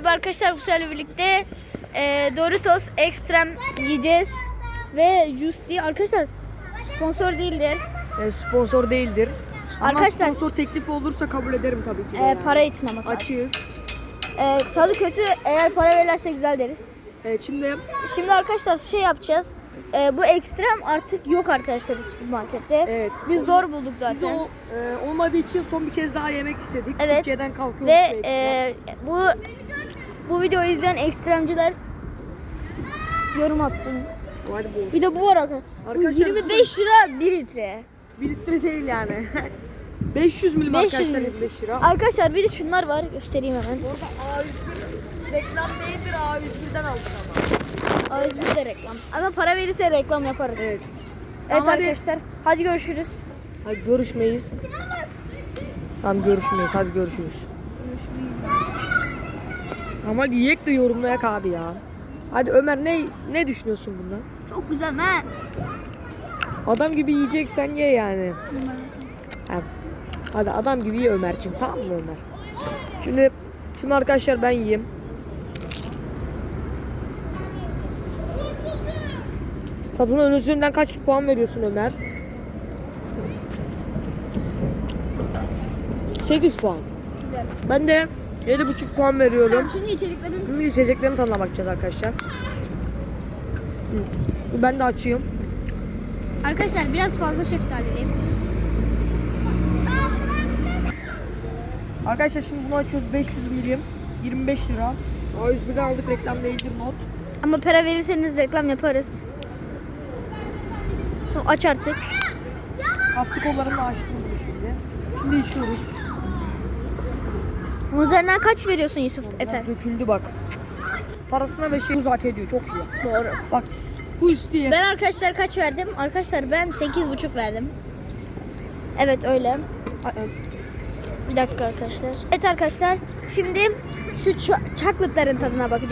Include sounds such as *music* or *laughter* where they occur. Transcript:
merhaba arkadaşlar bu seferle birlikte e, Doritos Extrem yiyeceğiz ve Juicy arkadaşlar sponsor değildir. E, sponsor değildir. Ama Arkadaşlar- sponsor teklifi olursa kabul ederim tabii ki. E, yani. para için ama sadece. Açığız. E, tadı kötü eğer para verirlerse güzel deriz. Evet şimdi Şimdi arkadaşlar şey yapacağız. E, bu ekstrem artık yok arkadaşlar hiçbir markette. Evet. Biz zor bulduk biz zaten. o e, olmadığı için son bir kez daha yemek istedik. Evet. Türkiye'den kalkıyoruz. Ve e, bu bu videoyu izleyen ekstremciler yorum atsın. Hadi bu. Bir de bu var arkadaşlar. Bu Arkadaşlar, 25 lira 1 litre. 1 litre değil yani. *laughs* 500 milim 500 arkadaşlar milim. 25 lira. Arkadaşlar bir de şunlar var göstereyim hemen. Orada A101 reklam değildir A101'den aldık ama. A101 de reklam. Ama para verirse reklam yaparız. Evet, Evet. Ama hadi- arkadaşlar. Hadi görüşürüz. Hadi görüşmeyiz. Tamam görüşmeyiz. Hadi görüşürüz. Ama yiyek de yorumlayak abi ya. Hadi Ömer ne ne düşünüyorsun bundan? Çok güzel ha. Adam gibi yiyeceksen ye yani. Ha, Hadi adam gibi ye Ömerciğim tamam mı Ömer? Şimdi şimdi arkadaşlar ben yiyeyim. Tadına ön üzerinden kaç puan veriyorsun Ömer? 8 puan. Güzel. Ben de 7,5 puan veriyorum. Tamam şimdi içeceklerin Şimdi içeceklerin tadına bakacağız arkadaşlar. Ben de açayım. Arkadaşlar biraz fazla şeftaliyim. Arkadaşlar şimdi bunu açıyoruz 500 milim 25 lira. A101'den aldık reklam değildir not. Ama para verirseniz reklam yaparız. Sonra aç artık. Kaslı kollarımla açtım bunu şimdi. Şimdi içiyoruz. Onun üzerinden kaç veriyorsun Yusuf Efe? Döküldü bak. Parasına ve şey hak ediyor çok iyi. Doğru. Bak bu üstüye. Ben arkadaşlar kaç verdim? Arkadaşlar ben 8,5 verdim. Evet öyle. Bir dakika arkadaşlar. Evet arkadaşlar. Şimdi şu chocolate'ların tadına bakacağız.